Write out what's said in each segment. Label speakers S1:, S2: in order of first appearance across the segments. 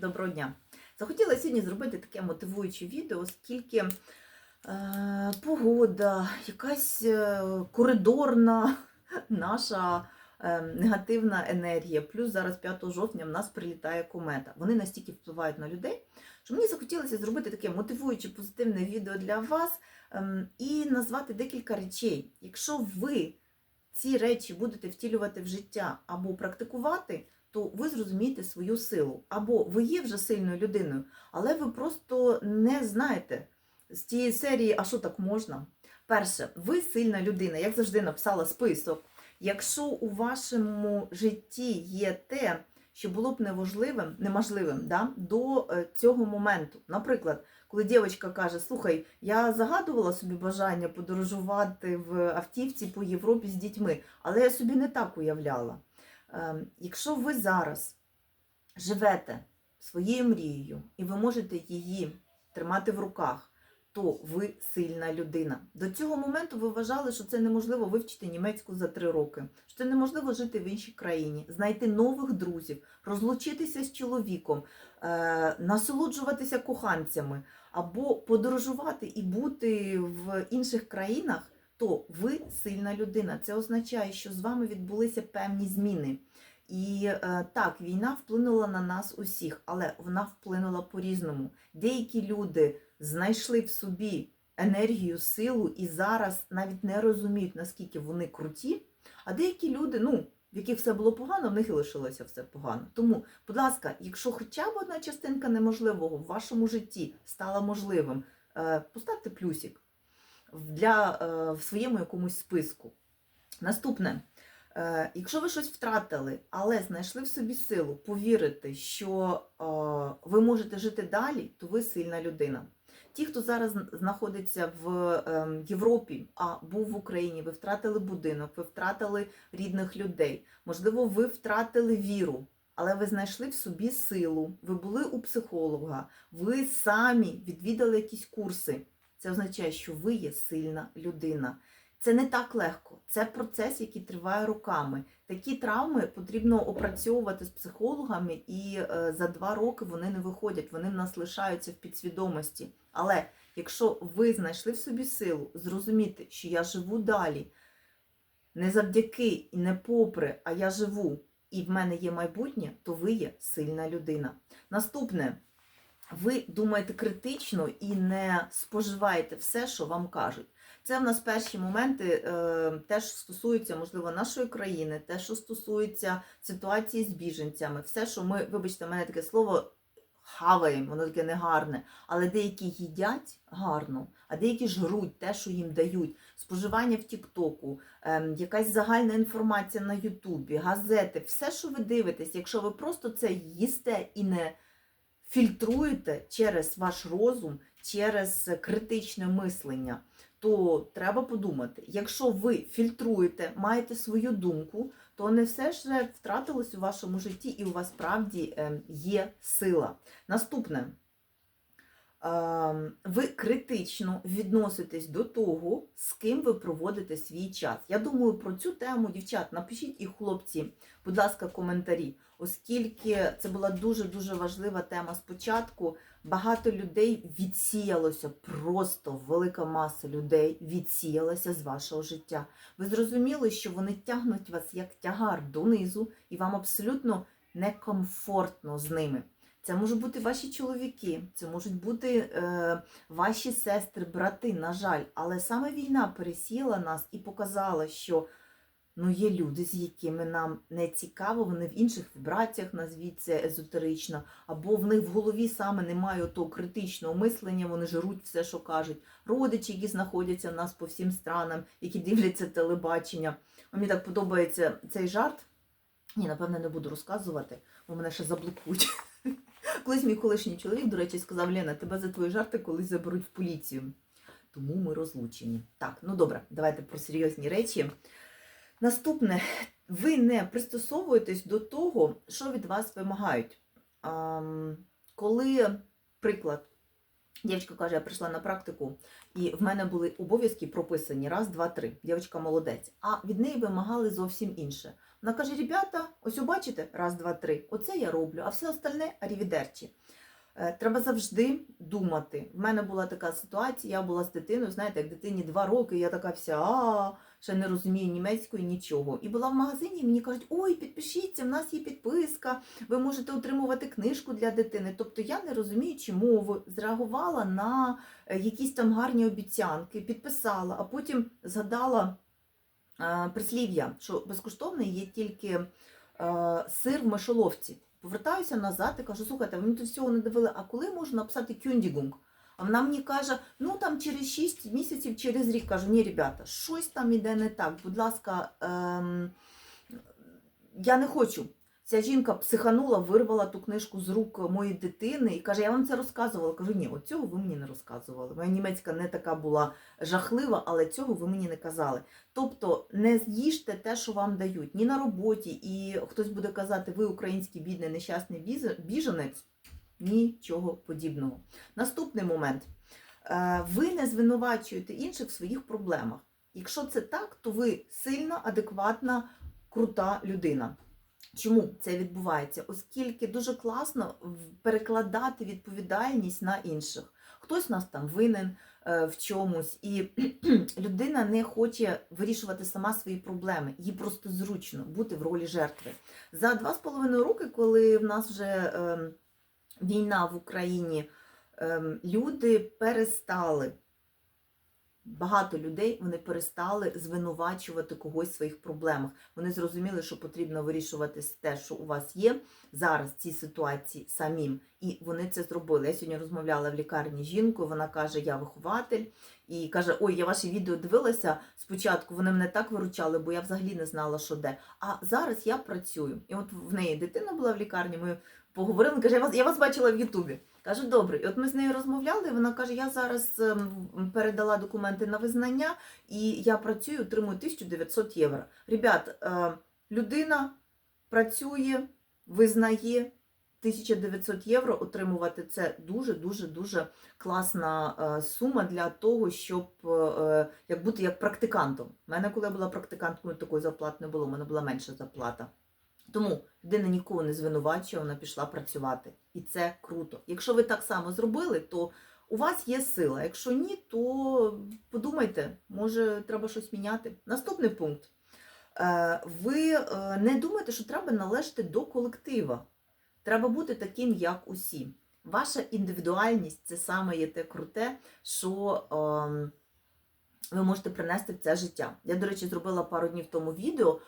S1: Доброго дня! Захотіла сьогодні зробити таке мотивуюче відео, оскільки е, погода, якась е, коридорна наша е, негативна енергія. Плюс зараз 5 жовтня в нас прилітає комета. Вони настільки впливають на людей, що мені захотілося зробити таке мотивуюче позитивне відео для вас ем, і назвати декілька речей. Якщо ви ці речі будете втілювати в життя або практикувати, то ви зрозумієте свою силу. Або ви є вже сильною людиною, але ви просто не знаєте з тієї серії, а що так можна? Перше, ви сильна людина, як завжди написала список. Якщо у вашому житті є те, що було б неважливим, неможливим да, до е, цього моменту. Наприклад, коли дівчинка каже: Слухай, я загадувала собі бажання подорожувати в автівці по Європі з дітьми, але я собі не так уявляла. Ем, Якщо ви зараз живете своєю мрією і ви можете її тримати в руках, то ви сильна людина. До цього моменту ви вважали, що це неможливо вивчити німецьку за три роки, що це неможливо жити в іншій країні, знайти нових друзів, розлучитися з чоловіком, е, насолоджуватися коханцями або подорожувати і бути в інших країнах. То ви сильна людина. Це означає, що з вами відбулися певні зміни. І е, так, війна вплинула на нас усіх, але вона вплинула по-різному. Деякі люди знайшли в собі енергію, силу і зараз навіть не розуміють, наскільки вони круті. А деякі люди, ну, в яких все було погано, в них і лишилося все погано. Тому, будь ласка, якщо хоча б одна частинка неможливого в вашому житті стала можливим, е, поставте плюсик для, е, в своєму якомусь списку. Наступне. Е, Якщо ви щось втратили, але знайшли в собі силу повірити, що е, ви можете жити далі, то ви сильна людина. Ті, хто зараз знаходиться в е, Європі, а був в Україні, ви втратили будинок, ви втратили рідних людей, можливо, ви втратили віру, але ви знайшли в собі силу, ви були у психолога, ви самі відвідали якісь курси. Це означає, що ви є сильна людина. Це не так легко. Це процес, який триває роками. Такі травми потрібно опрацьовувати з психологами, і е, за два роки вони не виходять, вони в нас лишаються в підсвідомості. Але якщо ви знайшли в собі силу зрозуміти, що я живу далі, не завдяки і не попри, а я живу, і в мене є майбутнє, то ви є сильна людина. Наступне. Ви думаєте критично і не споживаєте все, що вам кажуть. Це в нас перші моменти е, теж стосуються, можливо, нашої країни, те, що стосується ситуації з біженцями, все, що ми, вибачте, в мене таке слово хаваємо, воно таке негарне, але деякі їдять гарно, а деякі жруть те, що їм дають. Споживання в Тіктоку, е, якась загальна інформація на Ютубі, газети, все, що ви дивитесь, якщо ви просто це їсте і не фільтруєте через ваш розум, через критичне мислення, то треба подумати, якщо ви фільтруєте, маєте свою думку, то не все ж втратилось у вашому житті, і у вас справді е, є сила. Наступне. Ем, Ви критично відноситесь до того, з ким ви проводите свій час. Я думаю, про цю тему, дівчат, напишіть і хлопці, будь ласка, коментарі, оскільки це була дуже-дуже важлива тема спочатку. Багато людей відсіялося, просто велика маса людей відсіялася з вашого життя. Ви зрозуміли, що вони тягнуть вас як тягар донизу, і вам абсолютно некомфортно з ними. Це можуть бути ваші чоловіки, це можуть бути е, ваші сестри, брати, на жаль. Але саме війна пересіла нас і показала, що ну, є люди, з якими нам не цікаво, вони в інших вібраціях, назвіть це езотерично, або в них в голові саме немає того критичного мислення, вони жруть все, що кажуть. Родичі, які знаходяться в нас по всім странам, які дивляться телебачення. Мені так подобається цей жарт. Ні, напевне, не буду розказувати, бо мене ще заблокують. Колись мій колишній чоловік, до речі, сказав: Лена, тебе за твої жарти колись заберуть в поліцію. Тому ми розлучені. Так, ну добре, давайте про серйозні речі. Наступне, ви не пристосовуєтесь до того, що від вас вимагають. Коли, приклад, дівчинка каже, я прийшла на практику, і в мене були обов'язки прописані раз, два, три. Дівчинка молодець. А від неї вимагали зовсім інше. Вона каже: ребята, ось бачите, раз, два, три. Оце я роблю, а все остальне арівідерчі. Е, Треба завжди думати. В мене була така ситуація, я була з дитиною, знаєте, як дитині два роки, я така вся а ще не розумію німецької нічого. І була в магазині, і мені кажуть, ой, підпишіться, в нас є підписка, ви можете отримувати книжку для дитини. Тобто я не розуміючи мови, зреагувала на е, якісь там гарні обіцянки, підписала, а потім згадала е, прислів'я, що безкоштовний є тільки е, сир в мишоловці. Повертаюся назад і кажу, слухайте, мені тут всього не дивили, а коли можна написати кюндігунг? Вона мені каже, ну там через 6 місяців, через рік кажу, ні, ребята, щось там іде не так. Будь ласка, ем, я не хочу. Ця жінка психанула, вирвала ту книжку з рук моєї дитини і каже, я вам це розказувала. Кажу, ні, от цього ви мені не розказували. Моя німецька не така була жахлива, але цього ви мені не казали. Тобто не з'їжте те, що вам дають, ні на роботі, і хтось буде казати, ви український бідний нещасний біженець. Нічого подібного. Наступний момент. Е, Ви не звинувачуєте інших в своїх проблемах. Якщо це так, то ви сильна, адекватна, крута людина. Чому це відбувається? Оскільки дуже класно перекладати відповідальність на інших. Хтось нас там винен е, в чомусь, і людина не хоче вирішувати сама свої проблеми. Їй просто зручно бути в ролі жертви. За два з половиною роки, коли в нас вже ем, війна в Україні, ем, люди перестали. Багато людей вони перестали звинувачувати когось в своїх проблемах. Вони зрозуміли, що потрібно вирішувати те, що у вас є зараз в цій ситуації самим. І вони це зробили. Я сьогодні розмовляла в лікарні жінкою. Вона каже: Я вихователь, і каже: Ой, я ваші відео дивилася спочатку. Вони мене так виручали, бо я взагалі не знала, що де. А зараз я працюю. І от в неї дитина була в лікарні. Ми поговорили. Каже, я вас, я вас бачила в Ютубі. Кажу, добре. І от ми з нею розмовляли. і Вона каже: Я зараз ем, передала документи на визнання, і я працюю, отримую 1900 євро. Ребят, е, людина працює, визнає 1900 євро. Отримувати це дуже дуже дуже класна е, сума для того, щоб е, як бути як практикантом. У мене, коли я була практиканткою, такої зарплати не було, у мене була менша зарплата. Тому людина нікого не звинувачує, вона пішла працювати. І це круто. Якщо ви так само зробили, то у вас є сила. Якщо ні, то подумайте, може треба щось міняти. Наступний пункт. Е, Ви е, не думаєте, що треба належати до колектива. Треба бути таким, як усі. Ваша індивідуальність це саме є те круте, що ем, ви можете принести в це життя. Я, до речі, зробила пару днів тому відео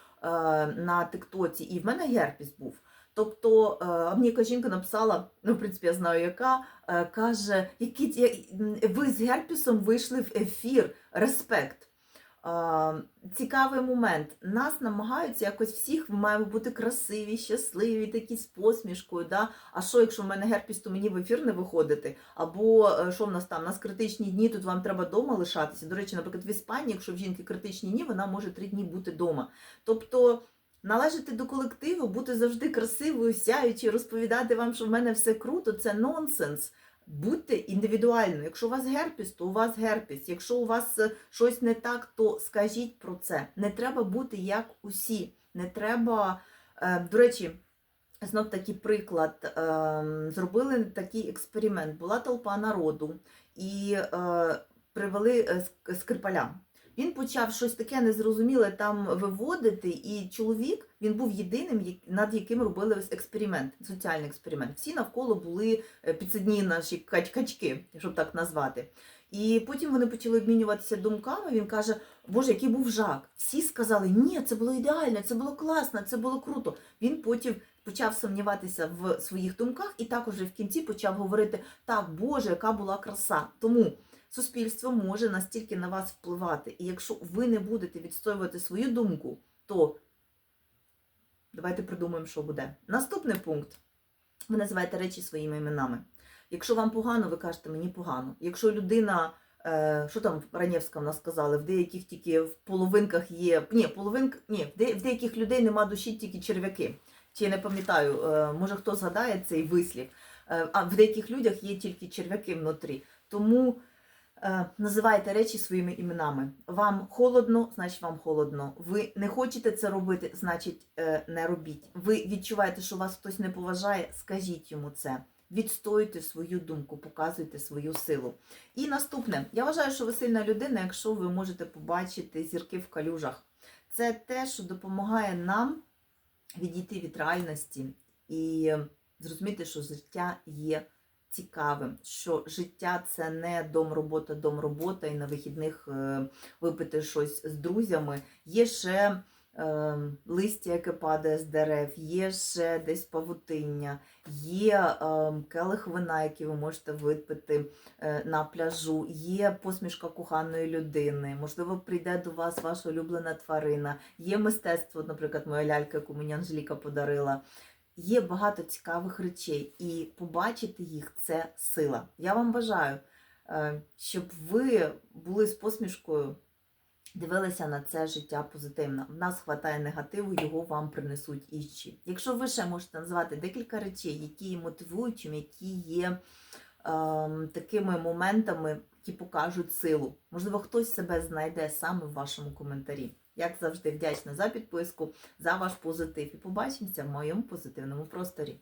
S1: на Тиктоці, і в мене герпіс був. Тобто е, мені яка жінка написала, ну, в принципі, я знаю, яка, е, каже, які, ви з герпісом вийшли в ефір, респект. Цікавий момент. Нас намагаються якось всіх, ми маємо бути красиві, щасливі, такі з посмішкою. Да? А що, якщо в мене герпіс, то мені в ефір не виходити? Або е, що в нас там? У нас критичні дні, тут вам треба вдома лишатися. До речі, наприклад, в Іспанії, якщо в жінки критичні дні, вона може три дні бути вдома. Тобто належати до колективу, бути завжди красивою, сяючи, розповідати вам, що в мене все круто, це нонсенс. Будьте індивідуально. Якщо у вас герпіс, то у вас герпіс. Якщо у вас е, щось не так, то скажіть про це. Не треба бути як усі. Не треба. е, До речі, знов такий приклад. е, Зробили такий експеримент. Була толпа народу і привели ск- скрипаля. Він почав щось таке незрозуміле там виводити, і чоловік він був єдиним, над яким робили експеримент, соціальний експеримент. Всі навколо були е, підсидні наші кач- качки, щоб так назвати. І потім вони почали обмінюватися думками. Він каже: Боже, який був жах. Всі сказали, ні, це було ідеально, це було класно, це було круто. Він потім почав сумніватися в своїх думках і також в кінці почав говорити: так, Боже, яка була краса. Тому суспільство може настільки на вас впливати. І якщо ви не будете відстоювати свою думку, то давайте придумаємо, що буде. Наступний пункт. Ви називаєте речі своїми іменами. Якщо вам погано, ви кажете мені погано. Якщо людина, е, що там Ранєвська в нас сказали, в деяких тільки в половинках є. Ні, половинк, ні, в, де, в деяких людей нема душі тільки черв'яки. Чи я не пам'ятаю, е, може хто згадає цей вислів. Е, а в деяких людях є тільки черв'яки внутрі. Тому Називайте речі своїми іменами. Вам холодно, значить вам холодно. Ви не хочете це робити, значить е, не робіть. Ви відчуваєте, що вас хтось не поважає, скажіть йому це. Відстоюйте свою думку, показуйте свою силу. І наступне, я вважаю, що ви сильна людина, якщо ви можете побачити зірки в калюжах. Це те, що допомагає нам відійти від реальності і зрозуміти, що життя є цікавим, що життя це не дом робота, дом робота, і на вихідних е, випити щось з друзями. Є ще е, листя, яке падає з дерев, є ще десь павутиння, є е, келих вина, який ви можете випити на пляжу, є посмішка коханої людини, можливо, прийде до вас ваша улюблена тварина, є мистецтво, наприклад, моя лялька, яку мені Анжеліка подарила. Є багато цікавих речей, і побачити їх це сила. Я вам бажаю, е, щоб ви були з посмішкою, дивилися на це життя позитивно. В нас вистачає негативу, його вам принесуть інші. Якщо ви ще можете назвати декілька речей, які є мотивуючими, які є ем, такими моментами, які покажуть силу. Можливо, хтось себе знайде саме в вашому коментарі. Як завжди, вдячна за підписку, за ваш позитив. І побачимося в моєму позитивному просторі.